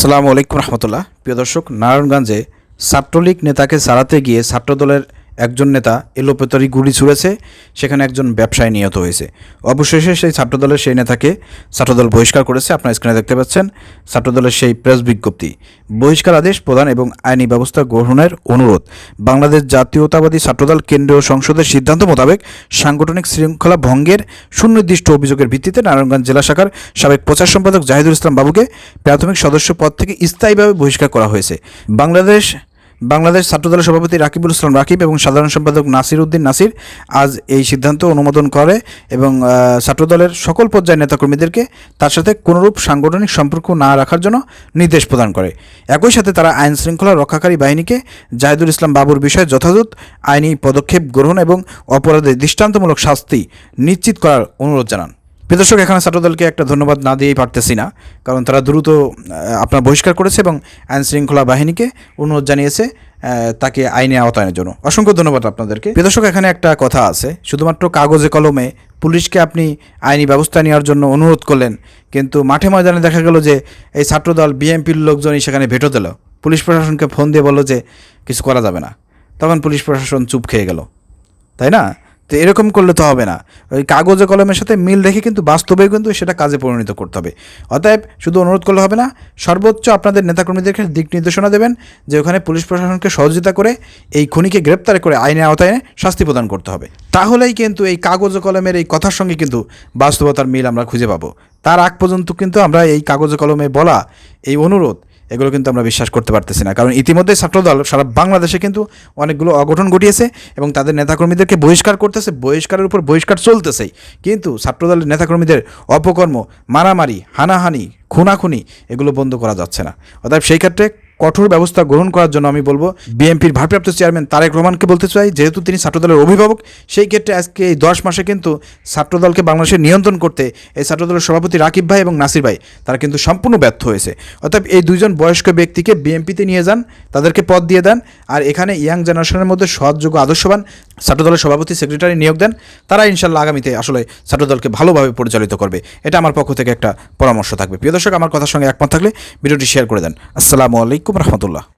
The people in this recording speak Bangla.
আসসালামু আলাইকুম রহমতুল্লাহ। প্রিয় দর্শক নারায়ণগঞ্জে ছাত্রলীগ নেতাকে সারাতে গিয়ে ছাত্রদলের একজন নেতা এলোপেতারি গুলি ছুড়েছে, সেখানে একজন ব্যবসায়ী নিহত হয়েছে। অবশেষে সেই ছাত্রদলের সেই নেতাকে ছাত্রদল বহিষ্কার করেছে। আপনার স্ক্রিনে দেখতে পাচ্ছেন, ছাত্রদলের সেই প্রেস বিজ্ঞপ্তি। বহিষ্কার আদেশ প্রদান এবং আইনি ব্যবস্থা গ্রহণের অনুরোধ। বাংলাদেশ জাতীয়তাবাদী ছাত্রদল কেন্দ্রীয় সংসদের সিদ্ধান্ত মোতাবেক সাংগঠনিক শৃঙ্খলা ভঙ্গের সুনির্দিষ্ট অভিযোগের ভিত্তিতে নারায়ণগঞ্জ জেলা শাখার সাবেক প্রচার সম্পাদক জাহিদুল ইসলাম বাবুকে প্রাথমিক সদস্য পদ থেকে স্থায়ীভাবে বহিষ্কার করা হয়েছে। বাংলাদেশ বাংলাদেশ ছাত্রদলের সভাপতি রাকিবুল ইসলাম রাকিব এবং সাধারণ সম্পাদক নাসির উদ্দিন নাসির আজ এই সিদ্ধান্ত অনুমোদন করে এবং ছাত্রদলের সকল পর্যায়ের নেতাকর্মীদেরকে তার সাথে কোনোরূপ সাংগঠনিক সম্পর্ক না রাখার জন্য নির্দেশ প্রদান করে। একই সাথে তারা আইন শৃঙ্খলা রক্ষাকারী বাহিনীকে জাহিদুল ইসলাম বাবুর বিষয়ে যথাযথ আইনি পদক্ষেপ গ্রহণ এবং অপরাধের দৃষ্টান্তমূলক শাস্তি নিশ্চিত করার অনুরোধ জানান। প্রিয় দর্শক, এখানে ছাত্রদলকে একটা ধন্যবাদ না দিয়েই পারতেছি না, কারণ তারা দ্রুত আপনার বহিষ্কার করেছে এবং আইন শৃঙ্খলা বাহিনীকে অনুরোধ জানিয়েছে তাকে আইনে আওতায়নের জন্য। অসংখ্য ধন্যবাদ আপনাদেরকে। প্রিয়দর্শক এখানে একটা কথা আছে। শুধুমাত্র কাগজে কলমে পুলিশকে আপনি আইনি ব্যবস্থা নেওয়ার জন্য অনুরোধ করলেন, কিন্তু মাঠে ময়দানে দেখা গেল যে এই ছাত্রদল বিএনপির লোকজনই সেখানে ভেটো দিল। পুলিশ প্রশাসনকে ফোন দিয়ে বলল যে কিছু করা যাবে না। তখন পুলিশ প্রশাসন চুপ খেয়ে গেল। তাই না? তো এরকম করলে তো হবে না। ওই কাগজে কলমের সাথে মিল রেখে কিন্তু বাস্তবে কিন্তু সেটা কাজে পরিণত করতে হবে। অতএব শুধু অনুরোধ করলে হবে না, সর্বোচ্চ আপনাদের নেতাকর্মীদেরকে দিক নির্দেশনা দেবেন যে ওখানে পুলিশ প্রশাসনকে সহযোগিতা করে এই খনিকে গ্রেপ্তার করে আইনের আওতায় শাস্তি প্রদান করতে হবে। তাহলেই কিন্তু এই কাগজ কলমের এই কথার সঙ্গে কিন্তু বাস্তবতার মিল আমরা খুঁজে পাবো। তার আগ পর্যন্ত কিন্তু আমরা এই কাগজ কলমে বলা এই অনুরোধ এগুলো কিন্তু আমরা বিশ্বাস করতে পারতেছি না। কারণ ইতিমধ্যে ছাত্রদল সারা বাংলাদেশে কিন্তু অনেকগুলো অঘটন ঘটিয়েছে এবং তাদের নেতাকর্মীদেরকে বহিষ্কার করতেছে, বহিষ্কারের উপর বহিষ্কার চলতেছেই। কিন্তু ছাত্রদলের নেতাকর্মীদের অপকর্ম, মারামারি, হানাহানি, খুনাখুনি এগুলো বন্ধ করা যাচ্ছে না। অর্থাৎ সেই ক্ষেত্রে কঠোর ব্যবস্থা গ্রহণ করার জন্য আমি বলব, বিএনপির ভারপ্রাপ্ত চেয়ারম্যান তারেক রহমানকে বলতে চাই, যেহেতু তিনি ছাত্রদলের অভিভাবক, সেই ক্ষেত্রে আজকে এই দশ মাসে কিন্তু ছাত্রদলকে বাংলাদেশে নিয়ন্ত্রণ করতে এই ছাত্রদলের সভাপতি রাকিব ভাই এবং নাসির ভাই, তারা কিন্তু সম্পূর্ণ ব্যর্থ হয়েছে। অর্থাৎ এই দুইজন বয়স্ক ব্যক্তিকে বিএনপিতে নিয়ে যান, তাদেরকে পদ দিয়ে দেন, আর এখানে ইয়াং জেনারেশনের মধ্যে সৎযোগ্য আদর্শবান ছাত্রদলের সভাপতি সেক্রেটারি নিয়োগ দেন, তারা ইনশাল্লাহ আগামীতে আসলে ছাত্রদলকে ভালোভাবে পরিচালিত করবে। এটা আমার পক্ষ থেকে একটা পরামর্শ থাকবে। প্রিয় দর্শক, আমার কথার সঙ্গে একমত থাকলে ভিডিওটি শেয়ার করে দেন। আসসালামু আলাইকুম রহমতুল্লাহ।